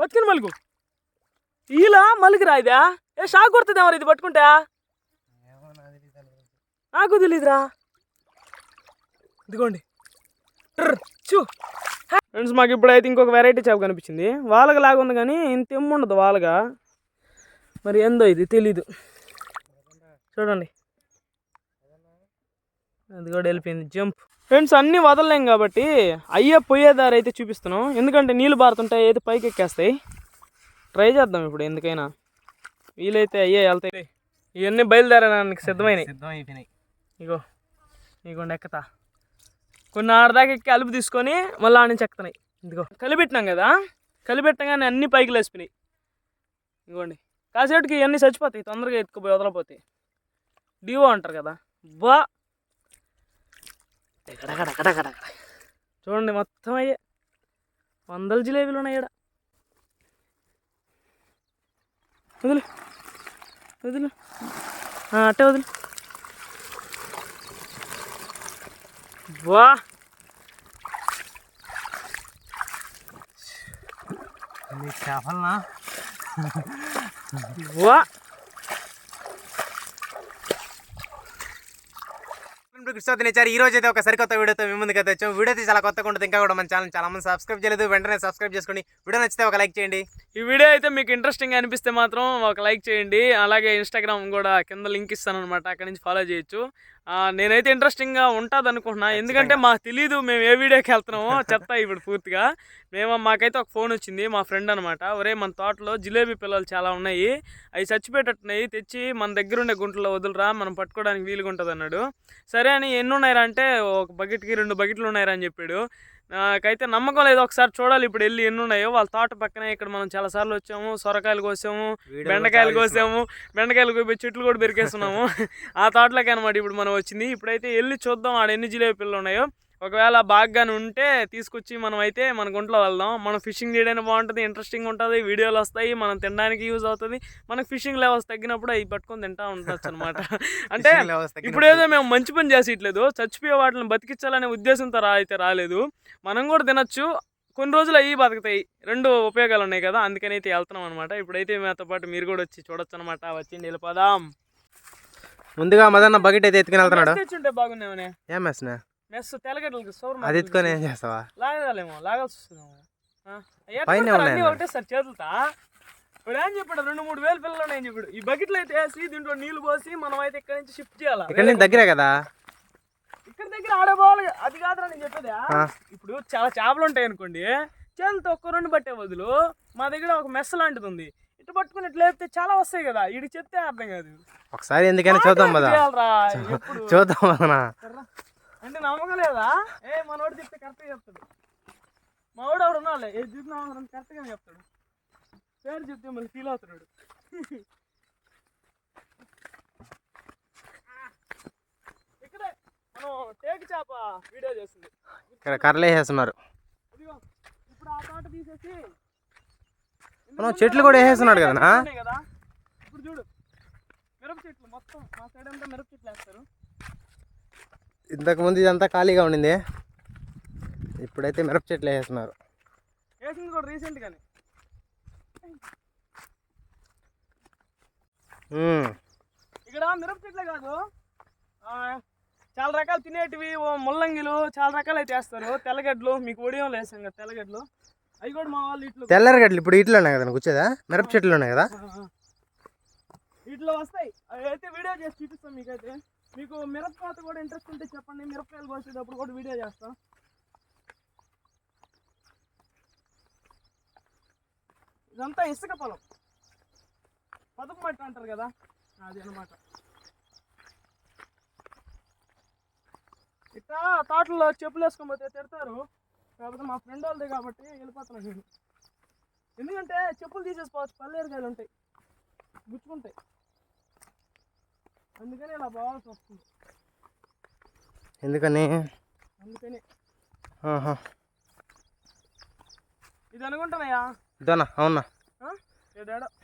బతికిన మలుగు. ఇలా మలుగురా ఇదా? ఏ షాక్ కొడుతుంది మరి ఇది పట్టుకుంటా? నాకు తెలీదురా. ఇదిగోండి. చూ ఫ్రెండ్స్ మాకు ఇప్పుడైతే ఇంకొక వెరైటీ చేప కనిపించింది. వాళ్ళగా లాగా ఉంది కానీ ఇంత ఉండదు వాళ్ళగా. మరి ఏందో ఇది తెలీదు. చూడండి. అది కూడా వెళ్ళిపోయింది. జంప్. ఫ్రెండ్స్ అన్నీ వదలలేం కాబట్టి అయ్యే పోయేదారి అయితే చూపిస్తున్నాం. ఎందుకంటే నీళ్ళు బారుతుంటాయి అయితే పైకి ఎక్కేస్తాయి. ట్రై చేద్దాం ఇప్పుడు ఎందుకైనా. వీలైతే అయ్యే వెళ్తాయి. ఇవన్నీ బయలుదేరడానికి సిద్ధమైనవి సిద్ధం అయిపోయినాయి ఇగో ఇగోండి ఎక్కుతా. కొన్ని ఆడదాకా ఎక్కి అలుపు తీసుకొని మళ్ళీ ఆడ నుంచి ఎక్కుతున్నాయి. ఇదిగో కలిపెట్టినాం కదా? కలిపెట్టగానే అన్ని పైకి లేసిపోయినాయి ఇగోండి. కాసేపటికి ఇవన్నీ చచ్చిపోతాయి తొందరగా ఎత్తుకుపోయి వదలపోతాయి. డివో అంటారు కదా? బా! చూడండి మొత్తం అయ్యే వందల జిలేబీలు ఉన్నాయి ఈడ. వదిలే వదిలే. అట్టే వదిలే. వా చేపలనా? వా కృష్ణ తినేచారు ఈ రోజు అయితే ఒక సరికొత్త వీడియోతో మీ ముందుకు అయితే వచ్చాం. వీడియో అయితే చాలా కొత్తగా ఉంటుంది ఇంకా కూడా మన ఛానల్ చాలా మంది సబ్స్క్రైబ్ చేయలేదు. వెంటనే సబ్స్క్రైబ్ చేసుకోండి వీడియో నచ్చితే ఒక లైక్ చేయండి. ఈ వీడియో అయితే మీకు ఇంట్రెస్టింగ్ అనిపిస్తే మాత్రం ఒక లైక్ చేయండి. అలాగే ఇన్స్టాగ్రామ్ కూడా కింద లింక్ ఇస్తాను అనమాట అక్కడ నుంచి ఫాలో చేయొచ్చు. నేనైతే ఇంట్రెస్టింగ్గా ఉంటుంది అనుకుంటున్నా ఎందుకంటే మాకు తెలియదు మేము ఏ వీడియోకి వెళ్తున్నామో చెప్తా ఇప్పుడు పూర్తిగా. మేము మాకైతే ఒక ఫోన్ వచ్చింది మా ఫ్రెండ్ అనమాట ఒరే మన తోటలో జిలేబీ పిల్లలు చాలా ఉన్నాయి. అవి చచ్చిపోయేటట్టున్నాయి తెచ్చి మన దగ్గర ఉండే గుంటలో వదులురా మనం పట్టుకోవడానికి వీలుగా ఉంటుంది అన్నాడు సరే అని ఎన్ని ఉన్నాయిరా అంటే ఒక బకెట్కి రెండు బకెట్లు ఉన్నాయిరా అని చెప్పాడు. నాకైతే నమ్మకం లేదు. ఒకసారి చూడాలి ఇప్పుడు వెళ్ళి ఎన్ని ఉన్నాయో వాళ్ళ తోట పక్కనే ఇక్కడ మనం చాలా సార్లు వచ్చాము. సొరకాయలు కోసాము. బెండకాయలు కోసాము. బెండకాయలు కోసి చెట్లు కూడా పెరికేస్తున్నాము ఆ తోటలోకి అనమాట ఇప్పుడు మనం వచ్చింది. ఇప్పుడైతే వెళ్ళి చూద్దాం ఆడ ఎన్ని జిలేబీ పిల్లలు ఉన్నాయో. ఒకవేళ బాగానే ఉంటే తీసుకొచ్చి మనం అయితే మన గుంట్లో వెళ్దాం. మనం ఫిషింగ్ చేయడానికి బాగుంటుంది ఇంట్రెస్టింగ్ ఉంటుంది వీడియోలు వస్తాయి మనం తినడానికి యూజ్ అవుతుంది. మనకు ఫిషింగ్ లెవెల్స్ తగ్గినప్పుడు అవి పట్టుకొని తింటా ఉండొచ్చు అనమాట అంటే. ఇప్పుడు ఏదో మేము మంచి పని చేసేయట్లేదు చచ్చిపోయే వాటిని బతికించాలనే ఉద్దేశంతో రా అయితే రాలేదు. మనం కూడా తినొచ్చు. కొన్ని రోజులు అయ్యి బతుకుతాయి. రెండు ఉపయోగాలు ఉన్నాయి కదా అందుకని అయితే వెళ్తున్నాం అనమాట ఇప్పుడైతే మాతో పాటు మీరు కూడా వచ్చి చూడొచ్చు అనమాట వచ్చిండి వెళ్ళిపోదాం. ముందుగా మదన్న బకెట్ అయితే ఎత్తుకుని వెళ్తున్నాడు. బాగున్నామనే ఏం మెస్ తెల్లగడ్డలకి సోర్ అది ఎత్తుకొని ఏం చేస్తావా? లాగలేమో లాగాల్సి వస్తుందేమో. పైనే? ఉన్నాయి. ఒకటే సార్ చేతులతా ఇప్పుడు ఏం చెప్పాడు? రెండు మూడు వేలు పిల్లలు ఉన్నాయని చెప్పాడు? ఈ బకెట్లో అయితే వేసి దీంట్లో నీళ్ళు పోసి మనం అయితే ఇక్కడ నుంచి షిఫ్ట్ చేయాలి? ఇక్కడ నుంచి దగ్గరే కదా? ఇక్కడ దగ్గర ఆడబోవాలి అది కాదురా నేను చెప్పేది. ఇప్పుడు చాలా చేపలు ఉంటాయి అనుకోండి చేతులతో ఒక్క రెండు పట్టే బదులు మా దగ్గర ఒక మెస్ లాంటిది ఉంది. ఇటు పట్టుకుని ఇట్లా లేపితే చాలా వస్తాయి కదా ఇటు చెప్తే అర్థం కాదు. ఒకసారి ఎందుకైనా చూద్దాం ఎప్పుడు? చూద్దాం. అంటే నమ్మకం లేదా ఏ మనోడు చెప్తే కరెక్ట్గా చెప్తాడు. మా వాడు ఎవడు ఉన్నాలే ఏ చెప్పినా కరెక్ట్గా చెప్తాడు. పేరు చెప్తే మళ్ళీ ఫీల్ అవుతున్నాడు. ఇక్కడే మనం టేక్ చేప వీడియో చేస్తుంది. ఇక్కడ కర్రలు వేసేస్తున్నారు ఇదిగో ఇప్పుడు ఆ తోట తీసేసి మనం చెట్లు కూడా వేసేస్తున్నాడు కదా. ఇప్పుడు చూడు మిరప చెట్లు మొత్తం మా సైడ్ అంతా మిరప చెట్లు వేస్తారు. ఇంతకు ముందు ఇదంతా ఖాళీగా ఉండింది. ఇప్పుడైతే మిరప చెట్లు వేసేస్తున్నారు వేసింది కూడా రీసెంట్గానే. ఇక్కడ మిరప చెట్లే కాదు. చాలా రకాలు తినేటివి ఓ ముల్లంగిలు చాలా రకాలు అయితే వేస్తారు. తెల్లగడ్డలు మీకు ఒడియం వేసాం కదా తెల్లగడ్డలు. అవి కూడా మా వాళ్ళు ఇట్లు తెల్లరగడ్డలు ఇప్పుడు ఇట్లా ఉన్నాయి కదా కూర్చోదా మిరప చెట్లు ఉన్నాయి కదా? ఇట్లా వస్తాయి. అవి అయితే వీడియో చేసి చూపిస్తాం మీకైతే. మీకు మిరపకాయ కూడా ఇంట్రెస్ట్ ఉంటే చెప్పండి. మిరపకాయలు కోసేటప్పుడు కూడా వీడియో చేస్తాం. ఇదంతా ఇసుక పొలం. పదుపు మట్టి అంటారు కదా అది అన్నమాట. ఇట్లా తోటలో చెప్పులు వేసుకొని పోతే తిడతారు. కాకపోతే మా ఫ్రెండ్ వాళ్ళదే కాబట్టి వెళ్ళిపోతున్నాను నేను ఎందుకంటే చెప్పులు తీసేసుకోవచ్చు పల్లెరుగాయలు ఉంటాయి. గుచ్చుకుంటాయి. అందుకని ఇలా పోవాల్సి వస్తుంది. ఎందుకని? అందుకని. ఇది అనుకుంటున్నాయా ఇదోనా? అవునా?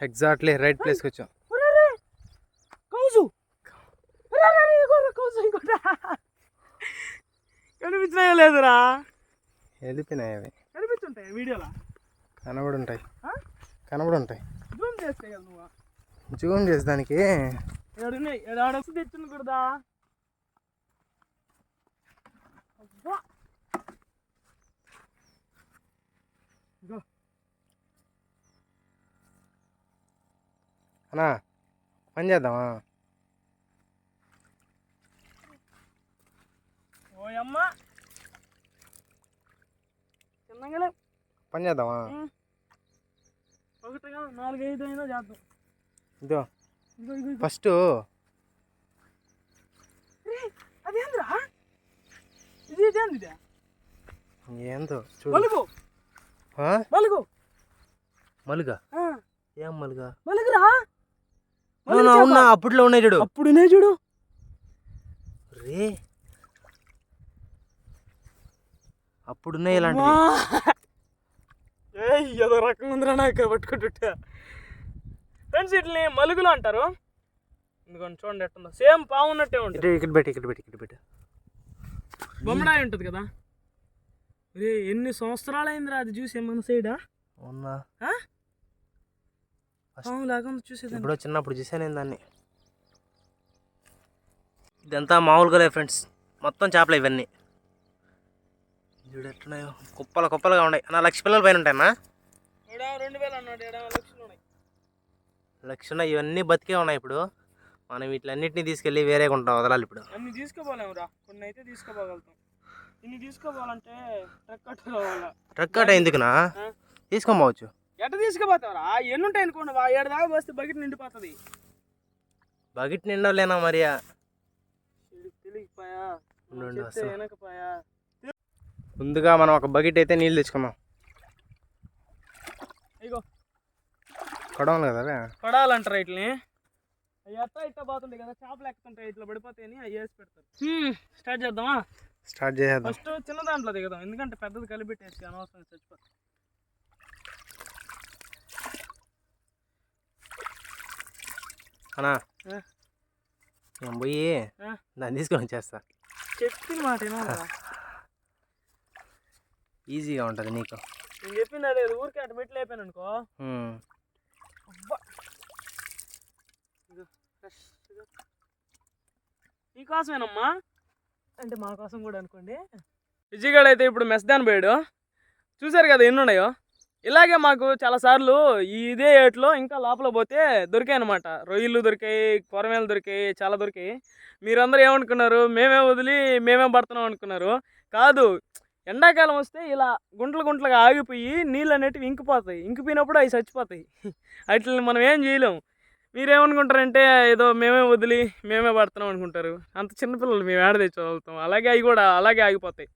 ఎగ్జాక్ట్లీ రైట్ ప్లేస్కి వచ్చాం! కౌజు! కౌజు ఇంకోట కనిపించినాయో లేదురా? వెళ్ళిపోయినాయి అవి. కనిపిస్తుంటాయి వీడియోలో? కనబడి ఉంటాయి? కనబడి ఉంటాయి జూమ్ చేస్తే జూమ్ చేసి దానికి ఏడున్నాయి ఏడాడొచ్చి తెచ్చిన కుడదా అన్నా పని చేద్దామా? ఓయమ్మ. చిన్నగానే పని చేద్దామా? ఒకటిగా నాలుగు ఐదు అయినా చేద్దాం. ఇదో ఫస్ట్ ఇదేంది ఇదే ఏందో చూడు. మలుగు? మలుగు. ఏం మలుగా? మలుగురా? అవునా అప్పట్లో ఉన్నాయి చూడు. అప్పుడునే చూడు. రే. అప్పుడున్నాయి ఇలాంటివి. ఏదో రకం ఉందిరా నాకు పట్టుకుంటుంటే. ఫ్రెండ్స్ వీటిని మలుగులు అంటారు. ఎందుకంటే చూడండి ఎట్టుందో. సేమ్ పావు ఉన్నట్టే ఉంటుంది. ఇక్కడ పెట్టి ఇక్కడ పెట్టి ఇక్కడ పెట్టి. బొమ్మడాయి ఉంటుంది కదా. రే ఎన్ని సంవత్సరాలు అయిందిరా అది చూసి మన సైడా? అవునా? పాము లాగా ఉంది చూసేదాన్ని. ఎప్పుడో చిన్నప్పుడు చూసాను నేను దాన్ని. ఇదంతా మామూలుగా లేదు ఫ్రెండ్స్. మొత్తం చేపలు ఇవన్నీ. చూడు ఎట్లున్నాయో. కుప్పలు కుప్పలుగా ఉన్నాయి. నా లక్ష పిల్లల పైన ఉంటాయన్నా రెండు వేలు అన్నాడు ఏడా లక్షలు ఉన్నాయి లక్ష ఉన్నాయి ఇవన్నీ బతికే ఉన్నాయి ఇప్పుడు. మనం వీటిలన్నిటిని తీసుకెళ్ళి వేరే ఉంటాం వదలాలి ఇప్పుడు. అన్ని తీసుకోపోలేమురా కొన్ని అయితే తీసుకోపోగలుగుతాం. ఇన్ని తీసుకోపోవాలంటే ట్రక్ కావాలా ట్రక్ అట ఎందుకునా? తీసుకోపోవచ్చు ఎట్ట తీసుకుపోతావరా? ఎన్ని ఉంటాయి అనుకోండి ఏడు దాకా వస్తే బకెట్ నిండిపోతుంది. బకెట్ నిండలేనా మరి? ముందుగా మనం ఒక బకెట్ అయితే నీళ్ళు తెచ్చుకుందాం ఇగో కొడవలు కదా అవే పడాలంటారు వీటిని అవి ఎట్ట ఇట్ట పోతుంటాయి కదా చేపలు ఎక్కుతుంటాయి ఇట్లా పడిపోతాయని అవి వేసి పెడతారు. స్టార్ట్ చేద్దామా? స్టార్ట్ చేసేద్దాం. ఫస్ట్ చిన్న దాంట్లో దిగదాం ఎందుకంటే పెద్దది కలిపెట్టేసి అనవసరం చచ్చిపోతుంది అన్నా. ఆ? నేను పోయి? దాన్ని తీసుకొని వచ్చేస్తా. చెప్పిన మాట ఈజీగా ఉంటుంది నీకు. నేను చెప్పింది అదే ఊరికే అటు పెట్టి లేపాను అనుకో ఉమ్. అబ్బా ఇదిగో, ఫ్రెష్గా. నీకోసమేనమ్మా అంటే మా కోసం కూడా అనుకోండి. విజయగాడు అయితే ఇప్పుడు మెస్దాన్ పోయాడు చూసారు కదా ఎన్ని ఉన్నాయో ఇలాగే మాకు చాలా సార్లు ఇదే ఏట్లో ఇంకా లోపల పోతే దొరికాయి అనమాట రొయ్యలు దొరికాయి కొరమేలు దొరికాయి చాలా దొరికాయి. మీరందరూ ఏమనుకున్నారు? మేమే వదిలి మేమే పడుతున్నాం అనుకున్నారు. కాదు ఎండాకాలం వస్తే ఇలా గుంటలు గుంటలుగా ఆగిపోయి నీళ్ళు అనేటివి ఇంకిపోతాయి. ఇంకిపోయినప్పుడు అవి చచ్చిపోతాయి. వాటిని మనం ఏం చేయలేం. మీరేమనుకుంటారంటే ఏదో మేమే వదిలి మేమే పడుతున్నాం అనుకుంటారు. అంత చిన్నపిల్లలు మేము ఏడ తెచ్చుకోగలుగుతాం అలాగే అవి కూడా అలాగే ఆగిపోతాయి.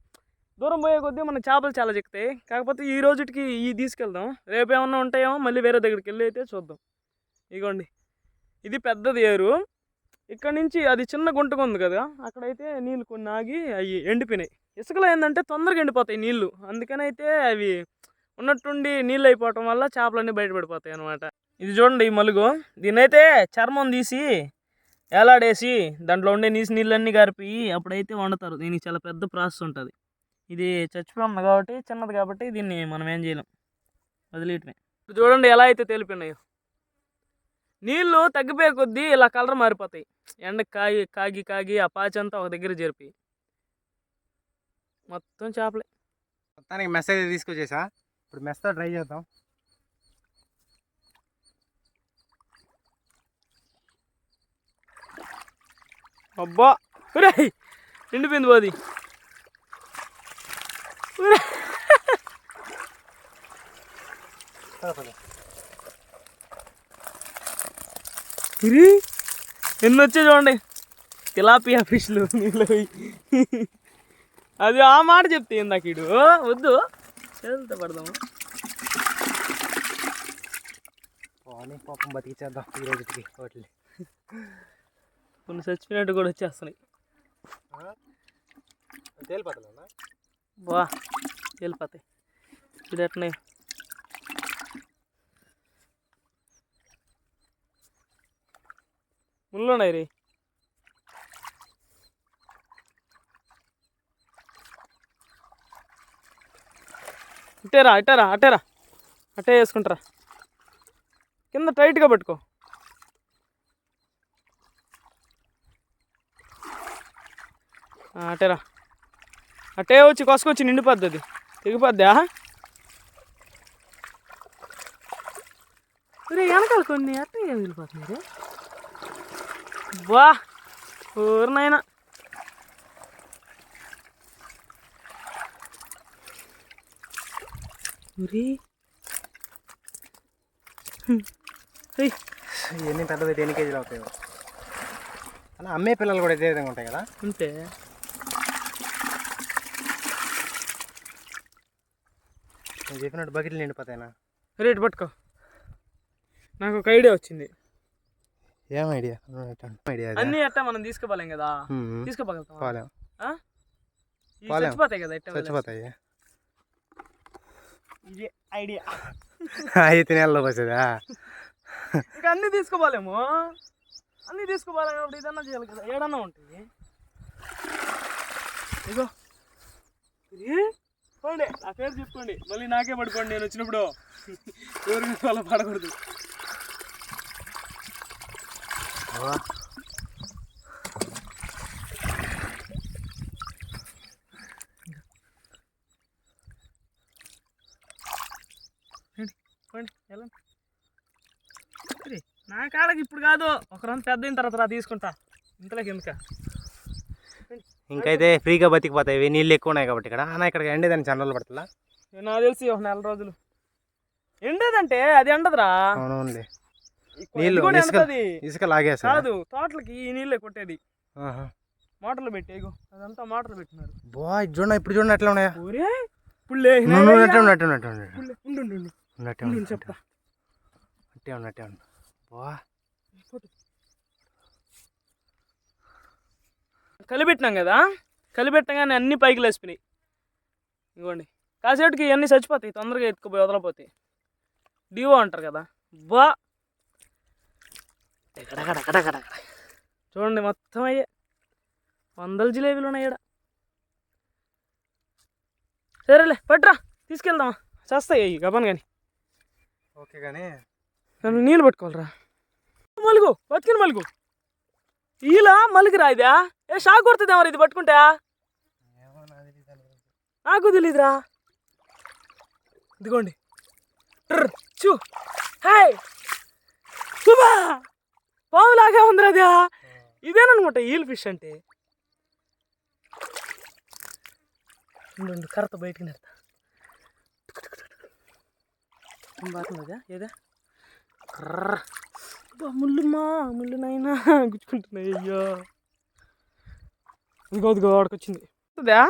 దూరం పోయే కొద్దీ మన చేపలు చాలా చిక్కుతాయి. కాకపోతే ఈ రోజుకి ఈ తీసుకెళ్దాం. రేపు ఏమన్నా ఉంటాయేమో మళ్ళీ వేరే దగ్గరికి వెళ్ళి అయితే చూద్దాం. ఇగోండి. ఇది పెద్దది ఏరు. ఇక్కడ నుంచి అది చిన్న గుంటగా ఉంది కదా అక్కడైతే నీళ్ళు కొన్ని ఆగి అవి ఎండిపోయినాయి. ఇసుకలో ఏంటంటే తొందరగా ఎండిపోతాయి నీళ్ళు. అందుకనైతే అవి ఉన్నట్టుండి నీళ్ళు అయిపోవటం వల్ల చేపలన్నీ బయటపడిపోతాయి అనమాట ఇది చూడండి ఈ మలుగు. దీన్నైతే చర్మం తీసి ఏలాడేసి దాంట్లో ఉండే నీసి నీళ్ళన్నీ గారిపి అప్పుడైతే వండుతారు. దీనికి చాలా పెద్ద ప్రాసెస్ ఉంటుంది. ఇది చచ్చిపోయింది కాబట్టి చిన్నది కాబట్టి దీన్ని మనం ఏం చేయలేం. వదిలేయటమే. చూడండి ఎలా అయితే తెలిపినాయో నీళ్ళు తగ్గిపోయే కొద్దీ ఇలా కలర్ మారిపోతాయి. ఎండ కాగి కాగి కాగి ఆ పాచి అంతా ఒక దగ్గర జరిపి. మొత్తం చేపలే. మొత్తానికి మెస్ అయితే తీసుకొచ్చేసా? ఇప్పుడు మెస్తో ట్రై చేద్దాం. అబ్బా! ఒరే నిండిపోయింది పోది ఎన్ని వచ్చాయి చూడండి. తిలాపియా ఫిష్లు నీళ్ళు అది ఆ మాట చెప్తే ఇందాక ఇడు? వద్దు. చేతులతో పడదాము. పాపం బతికిచ్చేద్దాం ఈ రోజుకి వాటిని కొన్ని చచ్చిపోయినట్టు కూడా వచ్చేస్తున్నాయి. ఇప్పుడు ఎట్నే ముళ్ళు ఉన్నాయి రే. ఇట్టేరా ఇట్టేరా అట్టేరా అట్టే వేసుకుంటారా? కింద టైట్గా పట్టుకో. ఆ, అట్టేరా అట్టే వచ్చి కొసుకొచ్చి నిండిపోద్ది అది. తెగిపోద్దా రే వెనకాల కొన్ని అట్టే వెళ్ళిపోతున్నారు వా ఊరినైనా. ఉరి ఇవన్నీ పెద్దవి ఎన్ని కేజీలు అవుతాయి. అలా అమ్మే పిల్లలు కూడా ఇదే విధంగా ఉంటాయి కదా? అంతే. నేను చెప్పినట్టు బకెట్లు నిండిపోతాయినా? రేటు పట్టుకో. నాకు ఒక ఐడియా వచ్చింది. ఏం ఐడియా? ఐడియా అన్నీ అట్టా మనం తీసుకోపోలేం కదా. తీసుకోపోగలుగుతాం చచ్చిపోతాయి కదా. చచ్చిపోతాయి. ఐడియా. అవి తినేళ్ళలోకి వచ్చేదా ఇంకా అన్నీ తీసుకోపోలేము అన్నీ కాబట్టి ఇదన్నా చేయాలి కదా. ఏడన్నా ఇగో ఇది? పోండి నా పేరు చెప్పుకోండి. మళ్ళీ నాకే పడుకోండి. నేను వచ్చినప్పుడు ఎవరి వల్ల పడకూడదు. కాడకి ఇప్పుడు కాదు ఒక రోజు పెద్ద అయిన తర్వాత రా తీసుకుంటా ఇంతలోకి ఎందుక ఇంకైతే ఫ్రీగా బతికిపోతాయి ఇవి నీళ్ళు ఎక్కువ ఉన్నాయి కాబట్టి ఇక్కడ అన్న ఇక్కడ ఎండేదాన్ని చండలు పడుతుందా నాకు తెలిసి ఒక నెల రోజులు ఎండేదంటే అది ఎండదురా అవునండి ఈ నీళ్ళు, ఇసుక. ఇసుక లాగేస్తా కాదు తోటలకి ఈ నీళ్ళే కొట్టేది మోటార్లు పెట్టి ఇగో అదంతా మోటార్లు పెట్టినారు బా ఇది చూడండి ఇప్పుడు చూడండి ఎట్లా ఉన్నాయా ఊరే పుల్లే ఉన్నట్టు ఉన్నట్టు చెప్తా అట్టే ఉన్నట్టే ఉన్న. కలిపెట్టినాం కదా? కలిపెట్టగానే అన్ని పైకి లేసిపోయినాయి ఇగోండి కాసేపటికి ఇవన్నీ చచ్చిపోతాయి తొందరగా ఎత్తుకుపోయి వదలపోతాయి. డివో అంటారు కదా. బా. చూడండి మొత్తం అయ్యే. వందల జిలేబీలు ఉన్నాయి ఈడ. సరేలే పట్రా తీసుకెళ్దామా. చేస్తాయి గబన్ కానీ ఓకే కానీ నన్ను నీళ్ళు పట్టుకోవాలరా. మలుగు బతికిన మలుగు. ఇలా మలుగురా ఇదా ఏ షాక్ కొడుతుంది మరి ఇది పట్టుకుంటా నాకు తెలీదురా. ఇదిగోండి. చూ హాయ్! శుభా పాములాగా ఉందిరా అదా ఇదేనమాట ఈల్ ఫిష్ అంటే. ఉండు, ఉండు, కర్రతో బయటికి నెడతా. ఏదా? కర్ర అబ్బా, ముళ్ళుమా? ముళ్ళు నైనా గుచ్చుకుంటున్నాయి అయ్యో. ఇంకో ఇదిగో వాడికొచ్చింది వస్తుందా?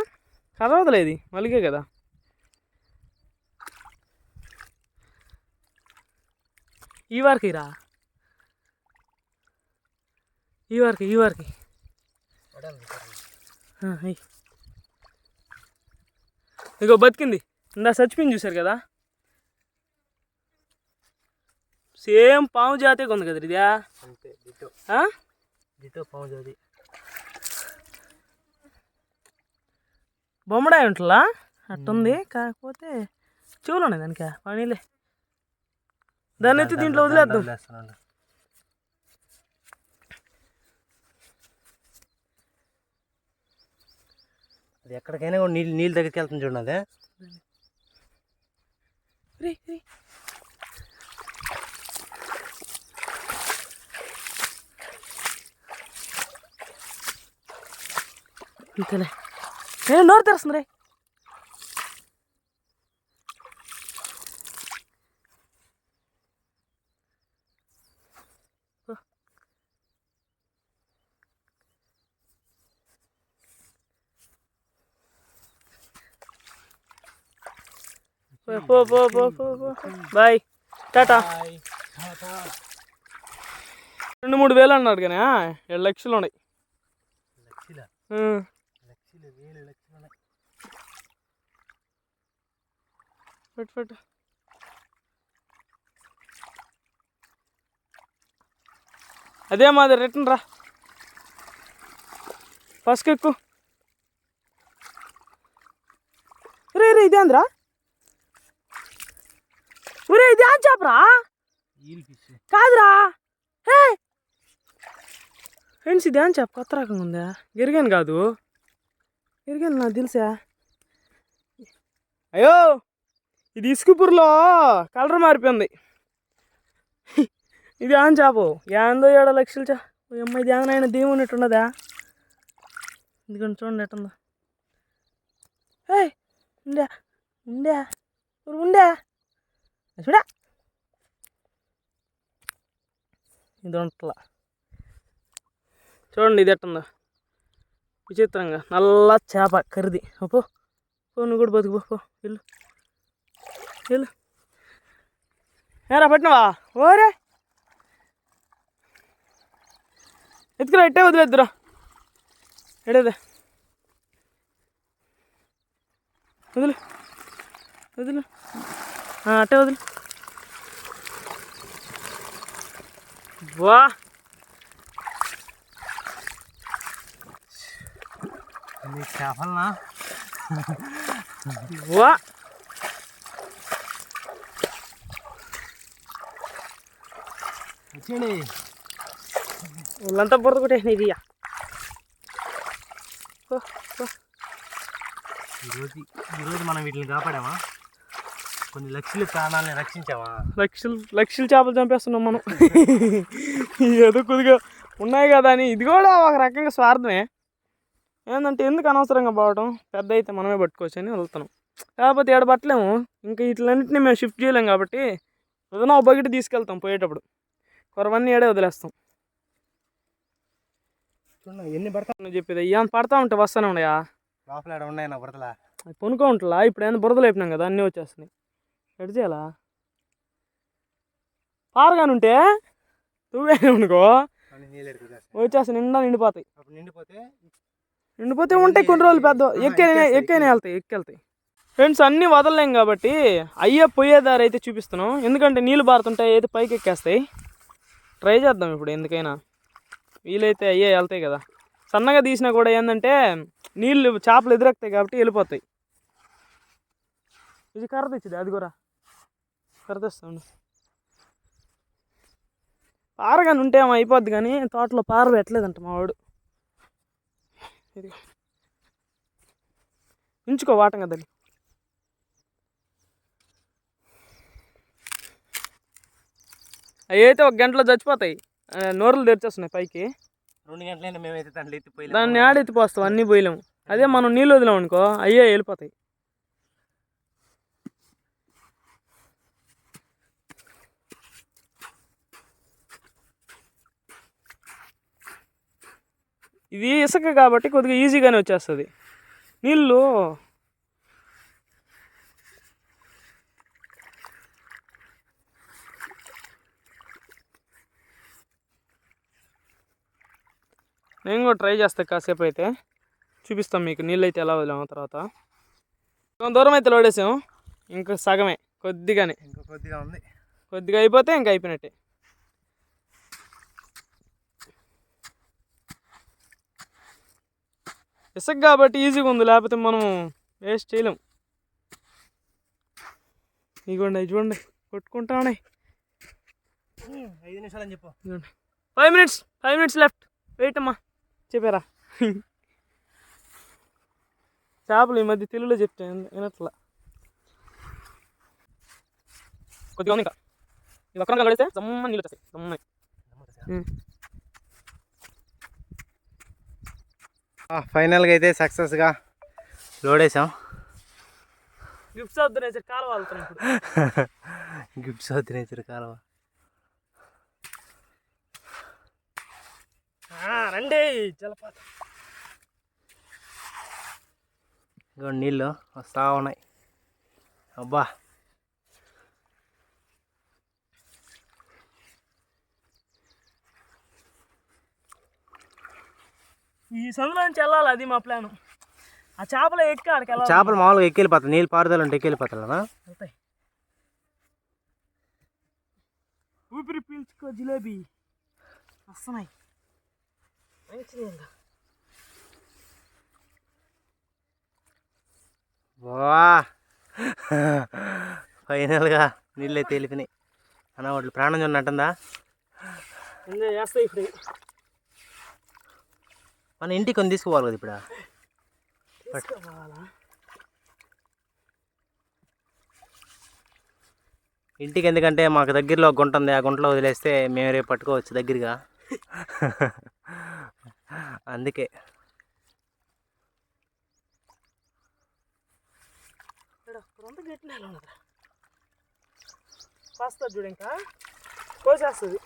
కదవదలేదు మలిగే కదా. ఈ వారికి రా. ఈ వారికి ఈ వారికి. ఆ, బతికింది. ఇందా చచ్చిపోయింది చూశారు కదా? సేమ్ పాము జాతే ఉంది కదా ఇదా పాము జోది బొమ్మడాయి ఉంటుందా అట్టుంది కాకపోతే చెవులు ఉన్నాయి దానికి పనిలే. దాన్ని ఎత్తి దీంట్లో వదిలేద్దాం. అది ఎక్కడికైనా కూడా నీళ్ళు నీళ్ళు దగ్గరికి వెళ్తుంది చూడండి అదే. ఇంతలే ఏ నోరు తెరుస్తుంది రే పో పో పో పో పో బాయ్ టాటా రెండు మూడు వేలు అన్నాడు కానీ ఏడు లక్షలు ఉన్నాయి. వేలు పెట్టు పెట్టు. అదే మాది రిటర్న్ రా. ఫస్ట్ ఎక్కు. రే రే ఇదేంద్రా ఒరే ఇది ఏం చేపరా? కాదురా. హే! ఫ్రెండ్స్ ఇది ఏం చేప కొత్త రకంగా ఉందా? గిరిగాను కాదు. గిరిగాను నాకు తెలుసా? అయ్యో! ఇది ఇసుకపూర్లో కలర్ మారిపోయింది. ఇది ఏం చేప? ఏందో ఏడో లక్షలు చా అమ్మాయి ఇది దేవుని ఉన్నదా? ఇదిగోండి చూడండి ఎట్టుందో. ఏయ్! ఉండే? ఉండే? ఊరు ఉండే? చూడా? ఇది ఉంటలా. చూడండి ఇది ఎట్టుందో. విచిత్రంగా నల్ల చేప కరిది. ఓ పో నువ్వు కూడా బతుకు పో, వెళ్ళు. వెళ్ళు. ఏరా పట్టినవా? ఓరే. ఎత్తుకురా ఇట్టే వదిలేద్దురా ఎడేదే వదిలు. వదిలు. అట్టే వదిలు. వా చేపలనా? వా. వచ్చేయండి. వాళ్ళంతా బురద కొట్టేసిన ఇది ఈరోజు ఈరోజు మనం వీటిని కాపాడామా? కొన్ని లక్షల ప్రాణాలని రక్షించామా? లక్షలు లక్షల చేపలు చంపేస్తున్నాం మనం. ఏదో కొద్దిగా ఉన్నాయి కదా అని. ఇది కూడా ఒక రకంగా స్వార్థమే. ఏంటంటే ఎందుకు అనవసరంగా పోవడం పెద్ద అయితే మనమే పట్టుకోవచ్చు అని వెళ్తున్నాం. కాకపోతే ఏడ పట్టలేము. ఇంకా వీటిలన్నింటినీ మేము షిఫ్ట్ చేయలేం కాబట్టి ఏదైనా ఒక బకెట్ తీసుకెళ్తాం పోయేటప్పుడు. కొరవన్నీ ఏడే వదిలేస్తాం. ఎన్ని పడతా నువ్వు చెప్పేది అయ్యా పడతా ఉంటే వస్తూనే ఉన్నాయా? లోపల ఉన్నాయి నా బురదలా అది కొనుక్కో ఉంటుందా ఇప్పుడు ఏమైనా బురదలు అయిపోయినాం కదా అన్నీ వచ్చేస్తున్నాయి. ఎటు చేయాలా? పారగానుంటే నువ్వే అనుకో. వచ్చేస్తాయి నిండా నిండిపోతాయి. నిండిపోతే నిండిపోతే ఉంటాయి కొన్ని రోజులు పెద్ద ఆహా, ఎక్కే ఎక్కేస్తాయి, ఎక్కైనా వెళ్తాయి ఎక్కెళ్తాయి. ఫ్రెండ్స్ అన్నీ వదలలేం కాబట్టి అయ్యే పోయేదారి అయితే చూపిస్తున్నాం. ఎందుకంటే నీళ్ళు బారుతుంటాయి అయితే పైకి ఎక్కేస్తాయి. ట్రై చేద్దాం ఇప్పుడు ఎందుకైనా. వీలైతే అయ్యే వెళ్తాయి కదా. సన్నగా తీసినా కూడా ఏంటంటే నీళ్ళు చేపలు ఎదురెక్తాయి కాబట్టి వెళ్ళిపోతాయి. ఇది కర్ర తెచ్చింది అది కూడా. కర్ర తెస్తాను. పారగాని ఉంటే ఏమో అయిపోద్ది కానీ తోటలో పార పెట్టలేదంట మా వాడు. ఇది ఉంచుకో వాటం కదా అవి అయితే ఒక గంటలో చచ్చిపోతాయి. నోరులు తెరిచేస్తున్నాయి పైకి. రెండు గంటలైనా మేమైతే దాంట్లో ఎత్తిపోయి దాన్ని ఆడెత్తిపోస్తాం అన్నీ పోయలేము. అదే మనం నీళ్ళు వదిలాం అనుకో అయ్యే వెళ్ళిపోతాయి. ఇది ఇసుక కాబట్టి కొద్దిగా ఈజీగానే వచ్చేస్తుంది. నీళ్ళు నేను కూడా ట్రై చేస్తాను కాసేపు అయితే. చూపిస్తాం మీకు నీళ్ళు అయితే ఎలా వదిలాము తర్వాత. కొంత దూరం అయితే లోడేసాము ఇంకా సగమే కొద్దిగానే. ఇంకా కొద్దిగా ఉంది. కొద్దిగా అయిపోతే ఇంకా అయిపోయినట్టే. ఇసుక కాబట్టి ఈజీగా ఉంది. లేకపోతే మనం వేస్ట్ చేయలేం. ఇదిగోండి అవి చూడండి కొట్టుకుంటా ఉన్నాయి ఐదు నిమిషాలు అని చెప్పు. Five minutes five minutes left wait అమ్మా. చెప్పారా? చేపలు ఈ మధ్య తెలుగులో చెప్తే వినట్లా. కొద్దిగా ఉంది ఇంకా. ఇది ఒక్కరంగా కడితే జమ్మ నీళ్ళు వచ్చేస్తాయి. జమ్మని ఫైనల్గా అయితే సక్సెస్గా లోడ్ వేసాం గిఫ్ట్స్ వద్దు సార్ కాలువ గిఫ్ట్స్ అవుతున్నాయి కాలువ. ఆ, రండి జలపాతం. నీళ్ళు వస్తూ ఉన్నాయి. అబ్బా. ఈ సందులో నుంచి వెళ్ళాలి అది మా ప్లాన్. ఆ చేపలు ఎక్కి వెళ్ళాలి. చేపలు మామూలుగా ఎక్కెళ్ళిపోతాయి నీళ్ళు పారుదల ఉంటే ఎక్కెళ్ళిపోతాయి కదా? వెళ్తాయి. ఊపిరి పీల్చుకో జిలేబీ. వస్తున్నాయి. మంచిది ఇంకా. వా. ఫైనల్గా నీళ్ళు వెళ్ళిపోయినాయి. అన్న వాటి ప్రాణం ఎంజాయ్ చేస్తాయి ఇప్పుడు. మన ఇంటికి కొని తీసుకుపోవాలి కదా ఇప్పుడు? తీసుకోవాలా? ఇంటికి ఎందుకంటే మాకు దగ్గరలో గుంట ఉంది. ఆ గుంటలో వదిలేస్తే మేము రేపు పట్టుకోవచ్చు దగ్గరగా. అందుకే. పాస్తా చూడు ఇంకా. కోసేస్తుంది.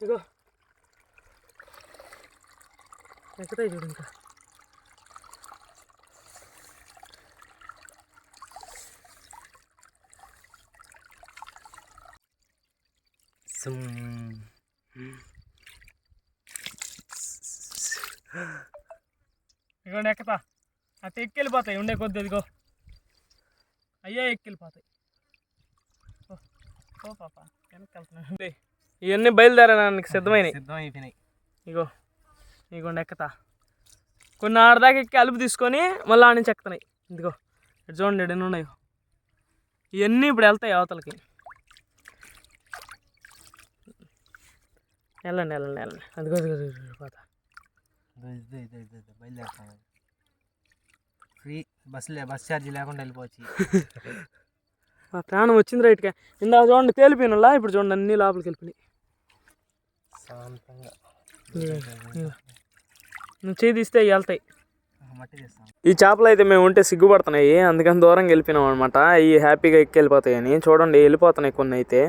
ఇగో. ఎక్కుతాయి చూడు ఇంకా. ఎక్కుతా అటు ఎక్కి వెళ్ళిపోతాయి ఉండే కొద్ది ఇదిగో. అయ్యా ఎక్కి వెళ్ళిపోతాయి ఓ, పాప వెనక్కి వెళ్తున్నాయి ఇవన్నీ బయలుదేరడానికి సిద్ధమైనవి సిద్ధం అయిపోయినాయి ఇగో ఇగోండి ఎక్కుతా. కొన్ని ఆడదాకా ఎక్కి అలుపు తీసుకొని మళ్ళీ ఆడ నుంచి ఎక్కుతున్నాయి. ఇదిగో ఇటు చూడండి ఎన్ని ఉన్నాయో. ఇవన్నీ ఇప్పుడు వెళ్తాయి అవతలకి. వెళ్ళండి వెళ్ళండి వెళ్ళండి. అదిగో అదిగో పోతా. ఇదో, ఇదో, ఇదో, ఇదో, ఫ్రీ బస్ లే బస్ ఛార్జీ లేకుండా వెళ్ళిపోవచ్చు. మా ప్రాణం వచ్చింది రైట్గా ఇందాక చూడండి తేలిపోయినలా ఇప్పుడు చూడండి అన్ని లోపలికి వెళ్ళిపోయినాయి. శాంతంగా. నువ్వు చేయి తీస్తే అవి వెళ్తాయి మట్టి చేస్తాం ఈ చేపలు అయితే మేము ఉంటే సిగ్గుపడుతున్నాయి. అందుకని దూరంగా వెళ్ళిపోయినాం అనమాట అవి హ్యాపీగా ఎక్కి వెళ్ళిపోతాయి అని చూడండి వెళ్ళిపోతున్నాయి కొన్ని అయితే.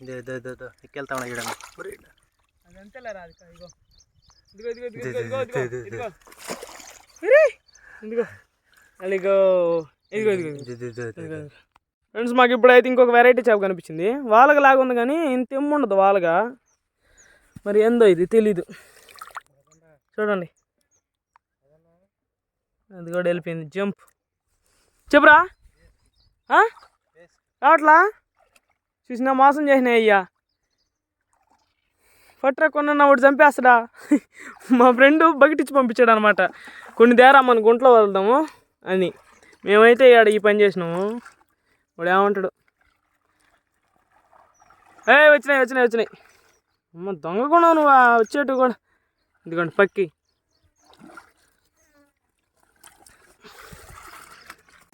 ఇదో ఇదో ఇదో ఇదో ఎక్కెళ్తా ఉన్నా చూడండి అది అంతేలే రాదు ఇదిగో ఇదిగో ఇదిగో ఇదిగో ఇదిగో, ఇదిగో ఇదిగో ఇదిగో, ఇదిగో ఇరే! ఇదిగో అదిగో ఇదిగో ఇదిగో ఇదిగో ఇదో, ఇదో, ఇదో, ఇదో. ఫ్రెండ్స్ మాకు ఇప్పుడైతే ఇంకొక వెరైటీ చేప కనిపించింది వాళ్ళగా లాగా ఉంది కానీ ఇంత ఎమ్ము ఉండదు వాళ్ళగా మరి ఏందో ఇది తెలీదు చూడండి అది కూడా వెళ్ళిపోయింది జంప్ చెప్పురా? రావట్లా చూసినా మోసం చేసినా అయ్యా. పట్రా కొన్న ఒకటి చంపేస్తాడా? మా ఫ్రెండ్ బకెట్ ఇచ్చి పంపించాడు అనమాట కొన్ని దేరా మన గుంట్లో వదులుదాము అని. మేమైతే ఆడ ఈ పని చేసినాము. వాడు ఏమంటాడు? ఏ వచ్చినాయి వచ్చినాయి వచ్చినాయి. అమ్మ దొంగ కూడా నువ్వు వచ్చేట్టు వచ్చేటు కూడా. ఇదిగోండి పక్కి.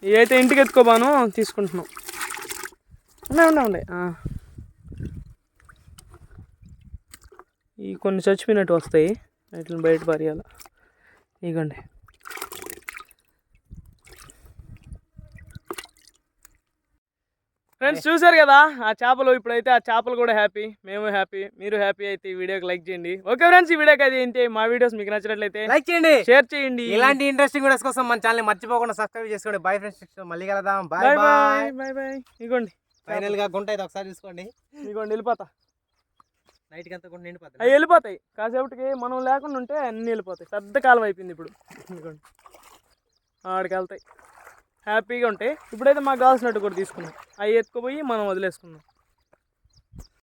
ఇవైతే ఇంటికి ఎత్తుకోబాను తీసుకుంటున్నాం. ఉండే ఆ. ఈ కొన్ని చచ్చిపోయినట్టు వస్తాయి. వాటిని బయట పారేయాల. ఇగోండి. ఫ్రెండ్స్ చూసారు కదా? ఆ చేపలు ఇప్పుడైతే ఆ చేపలు కూడా హ్యాపీ మేము హ్యాపీ మీరు హ్యాపీ అయితే ఈ వీడియోకి లైక్ చేయండి. ఓకే ఫ్రెండ్స్ ఈ వీడియోకి అది ఏంటి? మా వీడియోస్ మీకు నచ్చినట్లయితే లైక్ చేయండి. షేర్ చేయండి. ఇలాంటి ఇంట్రెస్టింగ్ వీడియోస్ కోసం మన ఛానల్ మర్చిపోకుండా సబ్స్క్రైబ్ చేసుకోండి. బాయ్ ఫ్రెండ్స్ మళ్ళీ కలదాం బాయ్ బాయ్ బాయ్ బాయ్ ఇగోండి. ఫైనల్గా గుంట అయితే ఒకసారి చూసుకోండి. ఇగోండి వెళ్ళిపోతా. నైట్ అంతా గుంట నిండిపోతుంది అవి వెళ్ళిపోతాయి. కాసేపటికి మనం లేకుండా ఉంటే అన్నీ వెళ్ళిపోతాయి. పెద్ద కాలం అయిపోయింది ఇప్పుడు. ఇదిగోండి. ఆడికి వెళ్తాయి. హ్యాపీగా ఉంటాయి. ఇప్పుడైతే మాకు కావాల్సినట్టు కూడా తీసుకున్నాం. అవి ఎత్తుకుపోయి మనం వదిలేసుకుందాం.